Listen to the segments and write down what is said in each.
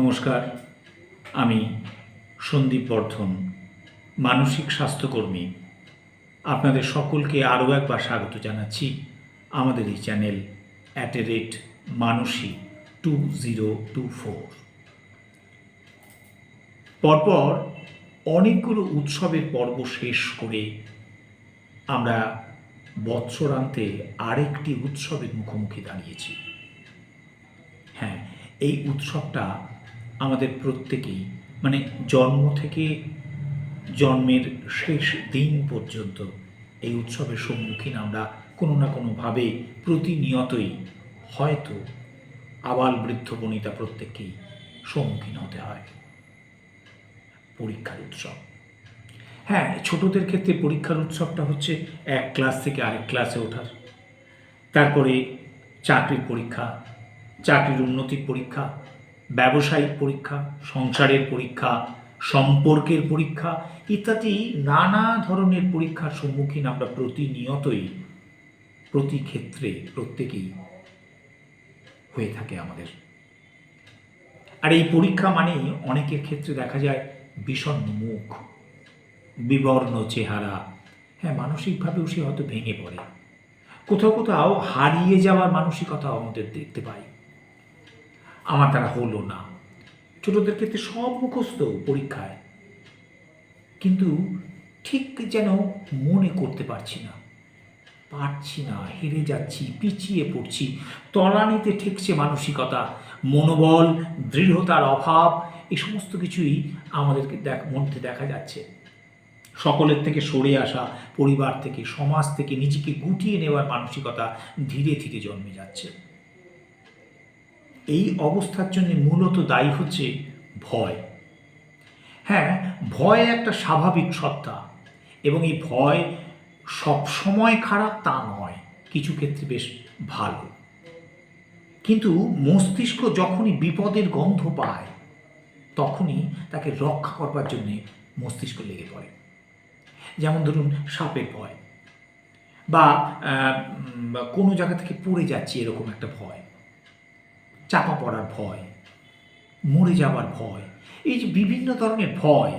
নমস্কার, আমি সন্দীপ বর্ধন, মানসিক স্বাস্থ্যকর্মী। আপনাদের সকলকে আরও একবার স্বাগত জানাচ্ছি আমাদের এই channel at a rate Manasi two zero two four. পরপর অনেকগুলো উৎসবের পর্ব শেষ করে আমরা বৎসরান্তে আরেকটি উৎসবের মুখোমুখি দাঁড়িয়েছি। হ্যাঁ এই উৎসবটা আমাদের প্রত্যেকেই মানে জন্ম থেকে জন্মের শেষ দিন পর্যন্ত এই উৎসবের সম্মুখীন আমরা কোনো না কোনোভাবে প্রতিনিয়তই হয়তো আবাল বৃদ্ধ বনিতা প্রত্যেককেই সম্মুখীন হতে হয় পরীক্ষার উৎসব। হ্যাঁ ছোটদের ক্ষেত্রে পরীক্ষার উৎসবটা হচ্ছে এক ক্লাস থেকে আরেক ক্লাসে ওঠার। তারপরে চাকরির পরীক্ষা, চাকরির উন্নতির পরীক্ষা ব্যবসায়িক পরীক্ষা, সংসারের পরীক্ষা, সম্পর্কের পরীক্ষা ইত্যাদি নানা ধরনের পরীক্ষার সম্মুখীন আমরা প্রতিনিয়তই প্রতি ক্ষেত্রে প্রত্যেকেই হয়ে থাকে আমাদের। আর এই পরীক্ষা মানেই অনেকের ক্ষেত্রে দেখা যায় বিষণ্ণ মুখ, বিবর্ণ চেহারা। হ্যাঁ মানসিকভাবেও সে হয়তো ভেঙে পড়ে। কোথাও কোথাও হারিয়ে যাওয়ার মানসিকতাও আমাদের দেখতে পাই। আমার দ্বারা হলো না। ছোটদের ক্ষেত্রে সব মুখস্থ পরীক্ষায়। কিন্তু ঠিক যেন মনে করতে পারছি না। পারছি না, হেরে যাচ্ছি, পিছিয়ে পড়ছি। তলানিতে ঠেকছে মানসিকতা, মনোবল, দৃঢ়তার অভাব, এই সমস্ত কিছুই আমাদেরকে দেখ মধ্যে দেখা যাচ্ছে। সকলের থেকে সরে আসা, পরিবার থেকে, সমাজ থেকে নিজেকে গুটিয়ে নেওয়ার মানসিকতা ধীরে ধীরে জন্মে যাচ্ছে। এই অবস্থার জন্য মূলত দায়ী হচ্ছে ভয়। হ্যাঁ ভয় একটা স্বাভাবিক সত্তা এবং এই ভয় সব সময় খারাপ তা নয়, কিছু ক্ষেত্রে বেশ ভালো। কিন্তু মস্তিষ্ক যখনই বিপদের গন্ধ পায়, তখনই তাকে রক্ষা করবার জন্যে মস্তিষ্ক লেগে পড়ে। যেমন ধরুন, সাপের ভয় বা কোনো জায়গা থেকে পড়ে যাচ্ছি এরকম একটা ভয়। চাপা পড়ার ভয়, মরে যাওয়ার ভয়, এই যে বিভিন্ন ধরনের ভয়,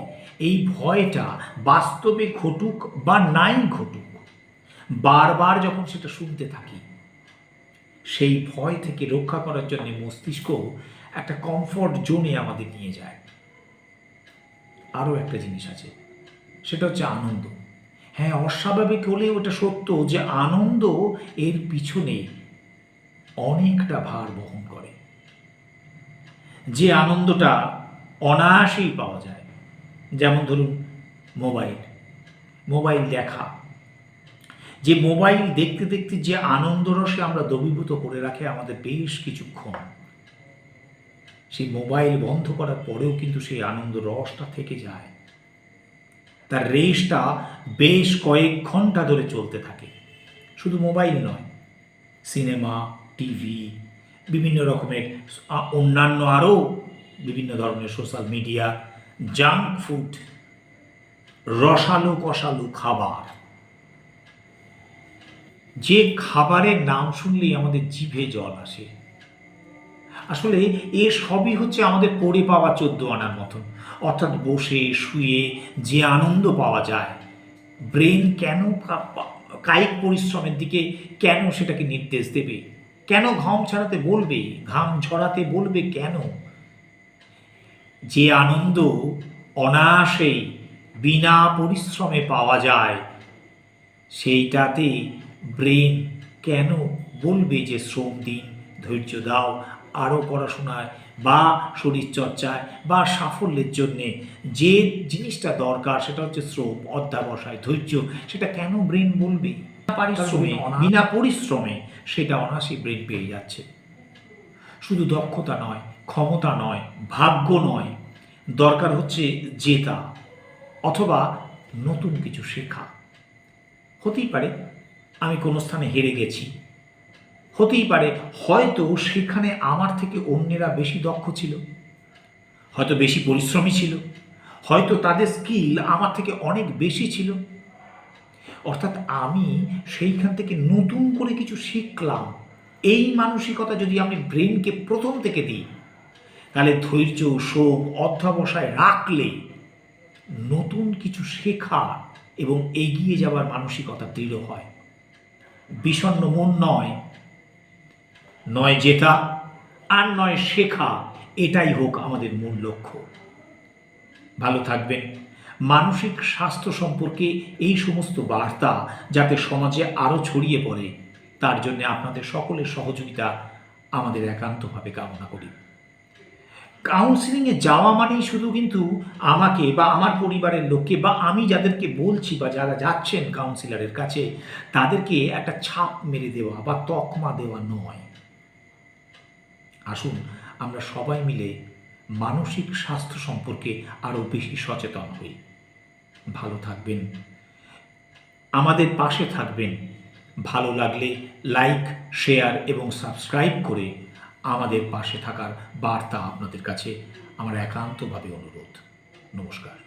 এই ভয়টা বাস্তবে ঘটুক বা নাই ঘটুক, বারবার যখন সেটা শুনতে থাকি, সেই ভয় থেকে রক্ষা করার জন্য মস্তিষ্ক একটা কমফর্ট জোনে আমাদের নিয়ে যায়। আরও একটা জিনিস আছে, সেটা হচ্ছে আনন্দ। হ্যাঁ অস্বাভাবিক হলে ওটা সত্য যে আনন্দ এর পিছনে অনেকটা ভার বহন করে। যে আনন্দটা অনায়াসেই পাওয়া যায়। যেমন ধরুন, মোবাইল। মোবাইল দেখা। যে মোবাইল দেখতে দেখতে যে আনন্দ রসে আমরা দ্রবীভূত করে রাখে আমাদের বেশ কিছুক্ষণ। সেই মোবাইল বন্ধ করার পরেও কিন্তু সেই আনন্দ রসটা থেকে যায়। তার রেসটা বেশ কয়েক ঘণ্টা ধরে চলতে থাকে। শুধু মোবাইল নয়, সিনেমা, টিভি বিভিন্ন রকমের অন্যান্য আরও বিভিন্ন ধরনের সোশ্যাল মিডিয়া জাঙ্ক ফুড রসালো কষালো খাবার। যে খাবারের নাম শুনলেই আমাদের জিভে জল আসে। আসলে এ সবই হচ্ছে আমাদের পড়ে পাওয়া চোদ্দ আনার মতন। অর্থাৎ বসে, শুয়ে যে আনন্দ পাওয়া যায় ব্রেন কেন কায়িক পরিশ্রমের দিকে কেন সেটাকে নির্দেশ দেবে? কেন ঘাম ছড়াতে বলবে? ঘাম ঝরাতে বলবে কেন? যে আনন্দ অনায়াসেই বিনা পরিশ্রমে পাওয়া যায়, সেইটাতে ব্রেন কেন বলবে যে শ্রম দিন, ধৈর্য দাও, আরও পড়াশোনায় বা শরীরচর্চায় বা সাফল্যের জন্যে যে জিনিসটা দরকার সেটা হচ্ছে শ্রম, অধ্যাবসায়, ধৈর্য, সেটা কেন ব্রেন বলবে? পারিশ্রমে বিনা পরিশ্রমে সেটা অনায়াসই ব্রেন পেয়ে যাচ্ছে। শুধু দক্ষতা নয় ক্ষমতা নয় ভাগ্য নয় দরকার হচ্ছে জেতা অথবা নতুন কিছু শেখা। হতেই পারে আমি কোনো স্থানে হেরে গেছি। হতেই পারে হয়তো সেখানে আমার থেকে অন্যেরা বেশি দক্ষ ছিল হয়তো বেশি পরিশ্রমী ছিল হয়তো তাদের স্কিল আমার থেকে অনেক বেশি ছিল। অর্থাৎ আমি সেইখান থেকে নতুন করে কিছু শিখলাম। এই মানসিকতা যদি আমি ব্রেনকে প্রথম থেকে দিই, তাহলে ধৈর্য, শোক, অধ্যাবসায় রাখলে নতুন কিছু শেখা এবং এগিয়ে যাওয়ার মানসিকতা দৃঢ় হয়। বিষণ্ণ মন নয় নয় জেতা আর নয় শেখা, এটাই হোক আমাদের মূল লক্ষ্য। ভালো থাকবেন। মানসিক স্বাস্থ্য সম্পর্কে এই সমস্ত বার্তা যাতে সমাজে আরও ছড়িয়ে পড়ে, তার জন্য আপনাদের সকলের সহযোগিতা আমাদের একান্তভাবে কামনা করি। কাউন্সিলিংয়ে যাওয়া মানেই শুধু কিন্তু আমাকে বা আমার পরিবারের লোককে বা আমি যাদেরকে বলছি বা যারা যাচ্ছেন কাউন্সিলরের কাছে, তাদেরকে একটা ছাপ মেরে দেওয়া বা তকমা দেওয়া নয়। আসুন, আমরা সবাই মিলে মানসিক স্বাস্থ্য সম্পর্কে আরও বেশি সচেতন হই। ভালো থাকবেন। আমাদের পাশে থাকবেন। ভালো লাগলে লাইক, শেয়ার এবং সাবস্ক্রাইব করে আমাদের পাশে থাকার বার্তা আপনাদের কাছে। আমার একান্তভাবে অনুরোধ। নমস্কার।